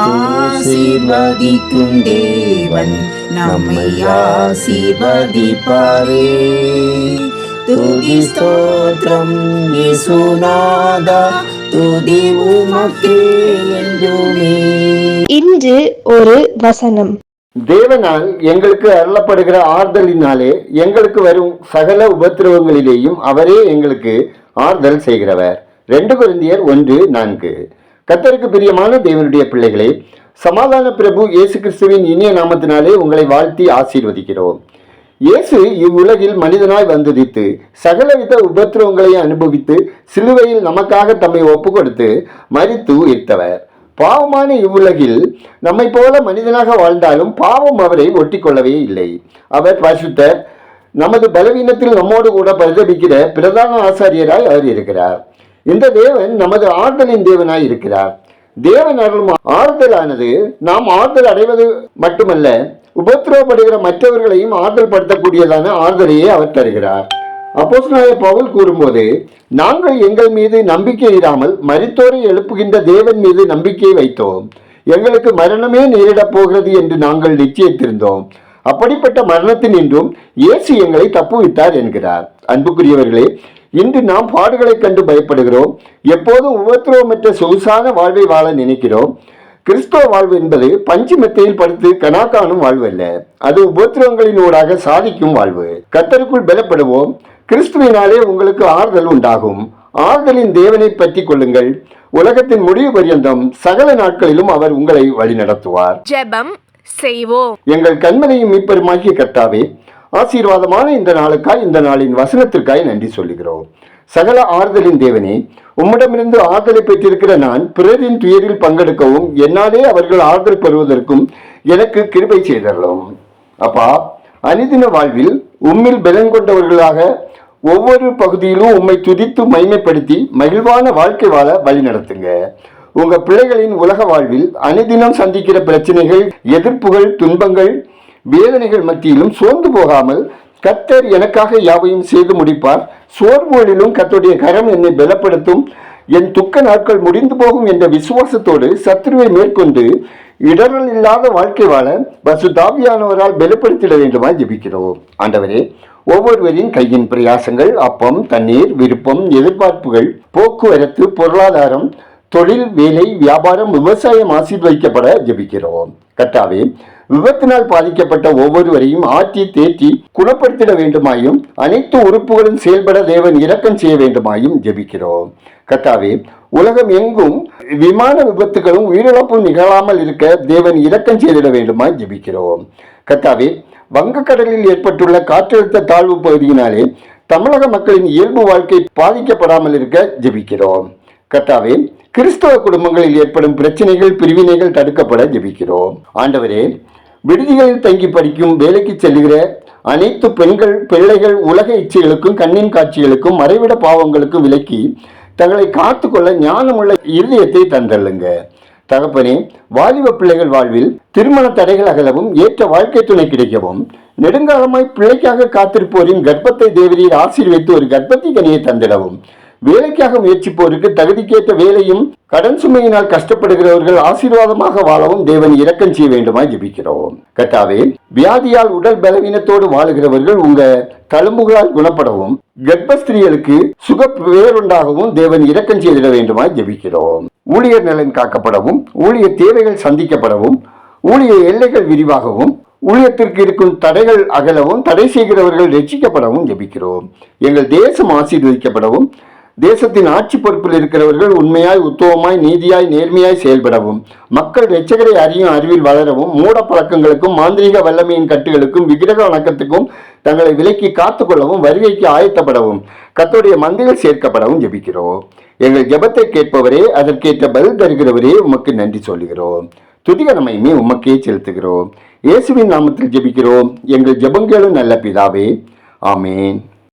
ஆசீர்வதிக்கும் தேவன் நம்மை ஆசீர்வதிப்பாரே. துதி ஸ்தோத்திரம் இயேசுநாதா துதி உமக்கே என்றுமே. இன்று ஒரு வசனம். தேவனால் எங்களுக்கு அருளப்படுகிற ஆறுதலினாலே எங்களுக்கு வரும் சகல உபத்திரவங்களிலேயும் அவரே எங்களுக்கு ஆறுதல் செய்கிறவர். ரெண்டு குருந்தியர் ஒன்று நான்கு. கத்தருக்கு பிரியமான தேவனுடைய பிள்ளைகளே சமாதான பிரபு இயேசு கிறிஸ்துவின் இனிய நாமத்தினாலே உங்களை வாழ்த்தி ஆசீர்வதிக்கிறோம். இயேசு இவ்வுலகில் மனிதனாய் வந்துதித்து சகலவித உபத்திரவங்களை அனுபவித்து சிலுவையில் நமக்காக தம்மை ஒப்பு கொடுத்து மரித்து உயிர்த்தவர். பாவமான இவ்வுலகில் நம்மை போல மனிதனாக வாழ்ந்தாலும் பாவம் அவரை ஒட்டிக்கொள்ளவே இல்லை. அவர் பரிசுத்தர் நமது பலவீனத்தில் நம்மோடு கூட பரிதபிக்கிற பிரதான ஆசாரியராய் அவர் இருக்கிறார். இந்த தேவன் நமது ஆறுதலின் தேவனாய் இருக்கிறார். தேவன் அருளும் ஆறுதலானது நாம் ஆறுதல் அடைவது மட்டுமல்ல உபத்திரவப்படுகிற மற்றவர்களையும் ஆறுதல் படுத்தக்கூடியதான ஆறுதலையே அவர் தருகிறார். அப்போஸ்தலனாகிய பவுல் கூறும்போது நாங்கள் எங்கள் மீது நம்பிக்கை இராமல் மரித்தோரை எழுப்புகின்ற தேவன் மீது நம்பிக்கை வைத்தோம். எங்களுக்கு மரணமே நேரிடப் போகிறது என்று நாங்கள் நிச்சயித்திருந்தோம். அப்படிப்பட்ட மரணத்தினின்றும் இயேசு எங்களை தப்புவித்தார் என்கிறார். அன்புக்குரியவர்களே இன்று நாம் பாடுகளைக் கண்டு பயப்படுகிறோம். எப்போதும் உபத்திரவமற்ற சொகுசான வாழ்வை வாழ நினைக்கிறோம்? கிறிஸ்தவ வாழ்வு என்பது பஞ்சு மெத்தையில் படுத்து கனா காணும் வாழ்வு அல்ல அது உபத்திரவங்களினூடாக சாதிக்கும் வாழ்வு. கத்தருக்குள் பலப்படுவோம். கிறிஸ்துவினாலே உங்களுக்கு ஆறுதல் உண்டாகும். ஆறுதலின் தேவனை பற்றி கொள்ளுங்கள். உலகத்தின் முடிவு பரியந்தம் சகல நாட்களிலும் அவர் உங்களை வழிநடத்துவார். ஜெபம் செய்வோம். எங்கள் கண்மனையும் மீட்பெருமாகிய கர்த்தாவே ஆசீர்வாதமான இந்த நாளுக்காய் இந்த நாளின் வசனத்திற்காய் நன்றி சொல்லுகிறோம். சகல ஆறுதலின் தேவனே உம்மிடமிருந்து ஆறுதலை பெற்றிருக்கிற நான் பிறரின் துயரில் பங்கெடுக்கவும் என்னாலே அவர்கள் ஆறுதல் பெறுவதற்கும் எனக்கு கிருபை செய்தரலும் அப்பா அனிதின வாழ்வில் உம்மில் பலன் கொண்டவர்களாக ஒவ்வொரு பகுதியிலும் உம்மை துதித்து மைமைப்படுத்தி மகிழ்வான வாழ்க்கை வாழ வழி நடத்துங்க. உங்க பிள்ளைகளின் உலக வாழ்வில் அனுதினம் சந்திக்கிற பிரச்சனைகள் எதிர்ப்புகள் துன்பங்கள் வேதனைகள் மத்தியிலும் சோர்ந்து போகாமல் கத்தர் எனக்காக யாவையும் செய்து முடிப்பார். சோர்வுகளிலும் கத்தருடைய கரம் என்னை பலப்படுத்தும். என் துக்க நாட்கள் முடிந்து போகும் என்ற விசுவாசத்தோடு சத்ருவை மேற்கொண்டு இடரல் இல்லாத வாழ்க்கை வாழ பசு தாவியானவரால் பலப்படுத்திட வேண்டுமா ஜெபிக்கிறோம். ஆண்டவரே ஒவ்வொருவரின் கையின் பிரயாசங்கள் அப்பம் தண்ணீர் விருப்பம் எதிர்பார்ப்புகள் போக்குவரத்து பொருளாதாரம் தொழில் வேலை வியாபாரம் விவசாயம் ஆசீர்வதிக்கப்பட ஜெபிக்கிறோம். கட்டாவே விபத்தினால் பாதிக்கப்பட்ட ஒவ்வொருவரையும் ஆற்றி தேற்றி குணப்படுத்திட வேண்டுமாயும் அனைத்து உறுப்புகளும் செயல்பட தேவன் இரக்கம் செய்ய வேண்டுமாயும் ஜெபிக்கிறோம். கத்தாவே உலகம் எங்கும் விமான விபத்துகளும் உயிரிழப்பும் நிகழாமல் இருக்க தேவன் இரக்கம் செய்திட வேண்டுமாய் ஜெபிக்கிறோம். கத்தாவே வங்கக்கடலில் ஏற்பட்டுள்ள காற்றழுத்த தாழ்வு பகுதியினாலே தமிழக மக்களின் இயல்பு வாழ்க்கை பாதிக்கப்படாமல் இருக்க ஜெபிக்கிறோம். கத்தாவே கிறிஸ்தவ குடும்பங்களில் ஏற்படும் பிரச்சனைகள் பிரிவினைகள் தடுக்கப்பட ஜெபிக்கிறோம். ஆண்டவரே விடுதிகளில் தங்கி படிக்கும் வேலைக்கு செல்லுகிற அனைத்து பெண்கள் பிள்ளைகள் உலக இச்சைகளுக்கும் கண்ணின் காட்சிகளுக்கும் மறைவிட பாவங்களுக்கும் விலக்கி தங்களை காத்துக்கொள்ள ஞானமுள்ள இருதயத்தை தந்தள்ளுங்க. தகப்பனே வாலிப பிள்ளைகள் வாழ்வில் திருமண தடைகள் அகலவும் ஏற்ற வாழ்க்கை துணை கிடைக்கவும் நெடுங்காலமாய் பிள்ளைக்காக காத்திருப்போரின் கர்ப்பத்தை தேவரீர் ஆசீர்வைத்து ஒரு கர்ப்பத்தை கனியை தந்திடவும் வேலைக்காக முயற்சிப்போருக்கு தகுதிக்கேற்ற வேலையும் கடன் சுமையினால் கஷ்டப்படுகிறவர்கள் ஆசீர்வாதமாக வாழவும் தேவன் இரக்கம் செய்ய வேண்டுமாய் ஜெபிக்கிறோம். கட்டாவே வியாதியால் உடல் பலவீனத்தோடு வாழுகிறவர்கள் உங்க தழும்புகளால் குணப்படவும் கர்ப்பஸ்திரீகளுக்கு சுக பேருண்டாகவும் தேவன் இரக்கம் செய்திட வேண்டுமாய் ஜெபிக்கிறோம். ஊழியர் நலன் காக்கப்படவும் ஊழியர் தேவைகள் சந்திக்கப்படவும் ஊழிய எல்லைகள் விரிவாகவும் ஊழியத்திற்கு இருக்கும் தடைகள் அகலவும் தடை செய்கிறவர்கள் ரட்சிக்கப்படவும் ஜெபிக்கிறோம். எங்கள் தேசம் ஆசீர்வதிக்கப்படவும் தேசத்தின் ஆட்சி பொறுப்பில் இருக்கிறவர்கள் உண்மையாய் உத்தவமாய் நீதியாய் நேர்மையாய் செயல்படவும் மக்கள் ரட்சகரை அறியும் அறிவில் வளரவும் மூட பழக்கங்களுக்கும் மாந்திரீக வல்லமையின் கட்டுகளுக்கும் விக்கிரக வணக்கத்துக்கும் தங்களை விலக்கி காத்துக்கொள்ளவும் வருகைக்கு ஆயத்தப்படவும் கத்தோடைய மந்தைகள் சேர்க்கப்படவும் ஜெபிக்கிறோம். எங்கள் ஜெபத்தை கேட்பவரே அதற்கேற்ற பதில் தருகிறவரே உமக்கு நன்றி சொல்லுகிறோம். துதிகரமையுமே உமக்கே செலுத்துகிறோம். இயேசுவின் நாமத்தில் ஜெபிக்கிறோம். எங்கள் ஜெபங்களும் நல்ல பிதாவே. ஆமேன்.